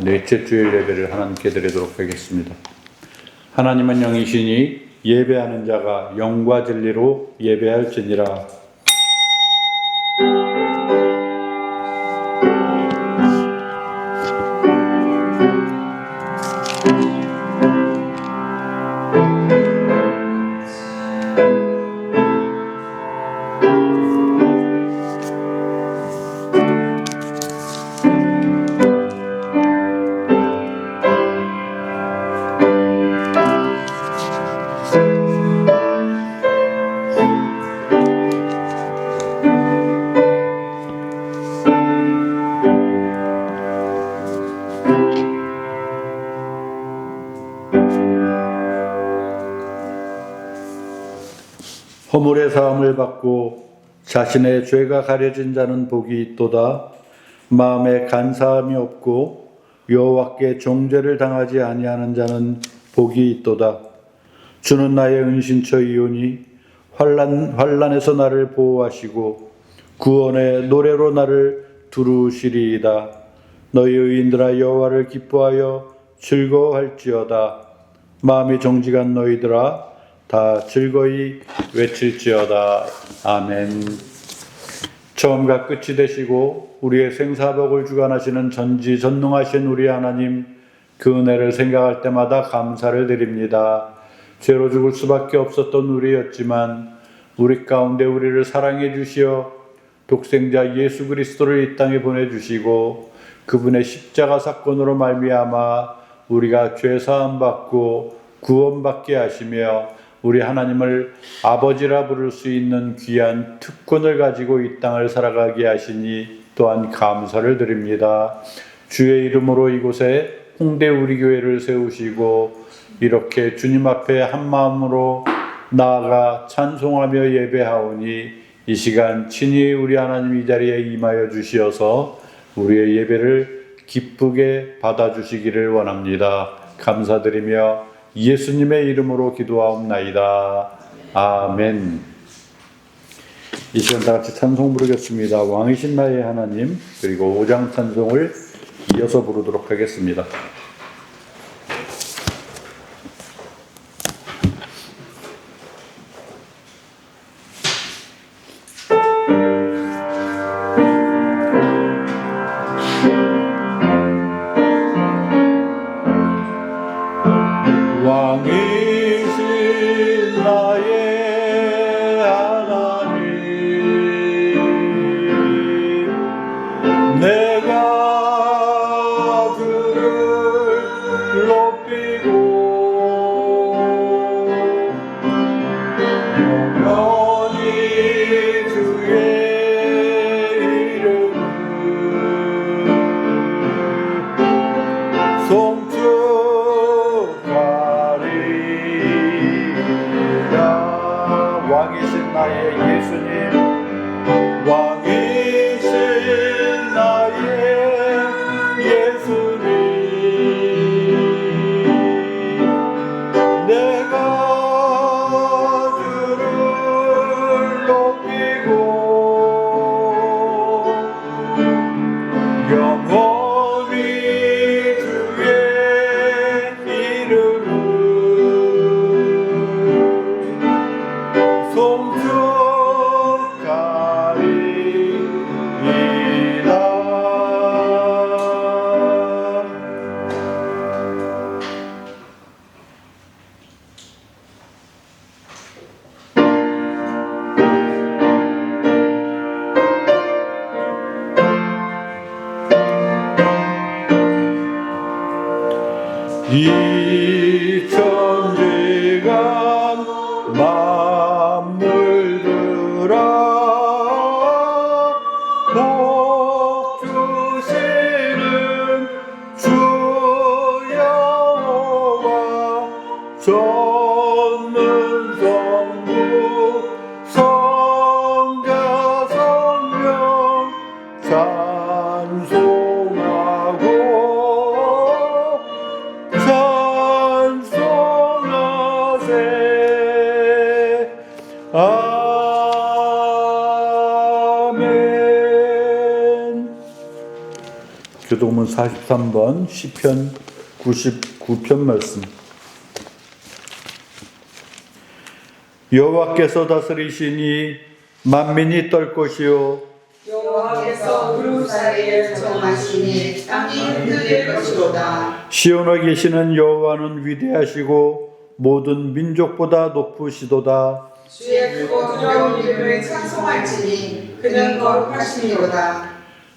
넷째 주일 예배를 하나님께 드리도록 하겠습니다. 하나님은 영이시니 예배하는 자가 영과 진리로 예배할지니라. 허물의 사함을 받고 자신의 죄가 가려진 자는 복이 있도다. 마음에 간사함이 없고 여호와께 종죄를 당하지 아니하는 자는 복이 있도다. 주는 나의 은신처이오니 환란 환란에서 나를 보호하시고 구원의 노래로 나를 두루시리이다. 너희 의인들아 여호와를 기뻐하여 즐거워할지어다. 마음이 정직한 너희들아 다 즐거이 외칠지어다. 아멘. 처음과 끝이 되시고 우리의 생사복을 주관하시는 전지 전능하신 우리 하나님 그 은혜를 생각할 때마다 감사를 드립니다. 죄로 죽을 수밖에 없었던 우리였지만 우리 가운데 우리를 사랑해 주시어 독생자 예수 그리스도를 이 땅에 보내 주시고 그분의 십자가 사건으로 말미암아 우리가 죄 사함 받고 구원받게 하시며 우리 하나님을 아버지라 부를 수 있는 귀한 특권을 가지고 이 땅을 살아가게 하시니 또한 감사를 드립니다. 주의 이름으로 이곳에 홍대 우리 교회를 세우시고 이렇게 주님 앞에 한 마음으로 나아가 찬송하며 예배하오니 이 시간 친히 우리 하나님 이 자리에 임하여 주시어서 우리의 예배를 기쁘게 받아주시기를 원합니다. 감사드리며 예수님의 이름으로 기도하옵나이다. 아멘. 이 시간 다 같이 찬송 부르겠습니다. 왕이신 나의 하나님 그리고 오장 찬송을 이어서 부르도록 하겠습니다. 이 아멘. 교독문 43번 시편 99편 말씀. 여호와께서 다스리시니 만민이 떨 것이요. 여호와께서 구름 사이에 정하시니 땅이 흔들릴 것이로다. 시온에 계시는 여호와는 위대하시고 모든 민족보다 높으시도다. 주의 크고 두려운 이름을 찬송할지니 그는 거룩하시니로다.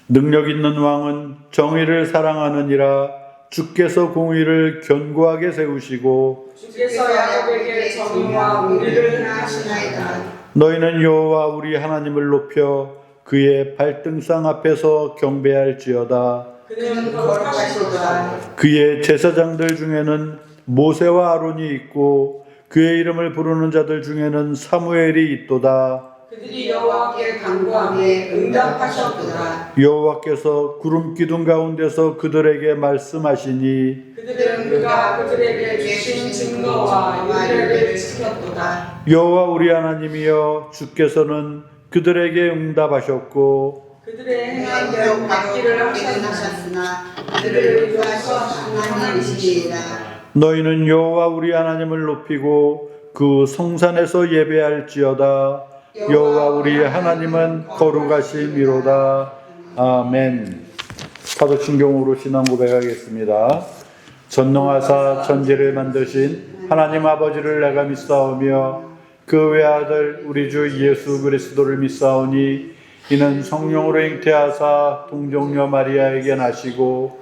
능력 있는 왕은 정의를 사랑하느니라 주께서 공의를 견고하게 세우시고 주께서 야곱에게 정의와 의를 행하시나이다. 너희는 여호와 우리 하나님을 높여 그의 발등상 앞에서 경배할지어다. 그는 거룩하시도다. 그의 제사장들 중에는 모세와 아론이 있고 그의 이름을 부르는 자들 중에는 사무엘이 있도다. 그들이 여호와께 간구하며 응답하셨도다. 여호와께서 구름 기둥 가운데서 그들에게 말씀하시니 그들은 그가 그들에게 주신 증거와 유례를 지켰도다. 여호와 우리 하나님이여 주께서는 그들에게 응답하셨고 그들의 행한 대로 받기를 하셨으나 그들을 위하여 하나님이시리라. 너희는 여호와 우리 하나님을 높이고 그 성산에서 예배할지어다. 여호와 우리 하나님은 거룩하심이로다. 아멘. 사도신경으로 신앙 고백하겠습니다. 전능하사 천지를 만드신 하나님 아버지를 내가 믿사오며 그 외아들 우리 주 예수 그리스도를 믿사오니 이는 성령으로 잉태하사 동정녀 마리아에게 나시고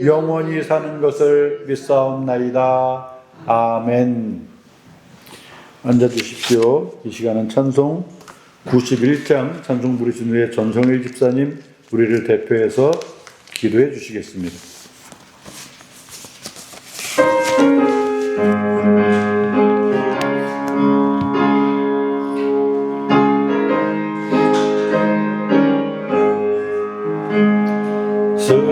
영원히 사는 것을 믿사옵나이다. 아멘. 앉아 주십시오. 이 시간은 찬송 91장 찬송 부르신 후에 전성일 집사님 우리를 대표해서 기도해 주시겠습니다.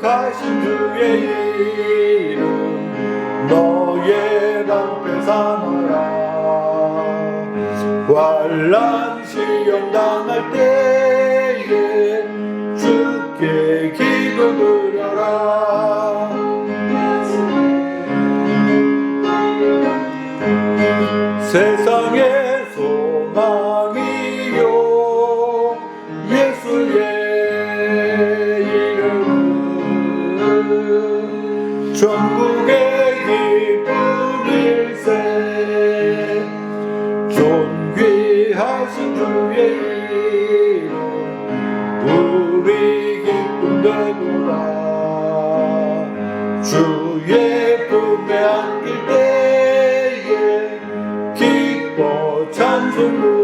거룩하신 주의 이름 너의 방패 삼아라. 환란 시험 당할 때에 주께 기도 드려라. 세상 존귀하신 주의 이름 우리 기쁨 되도다 주의 품에 안길 때에 기뻐 찬송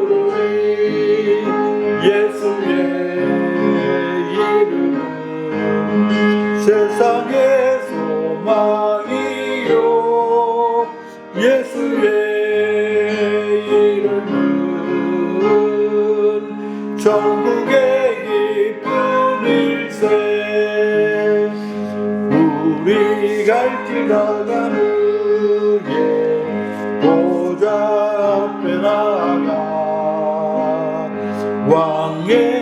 우리 갈길 나가는 예 보좌 앞에 나가 왕의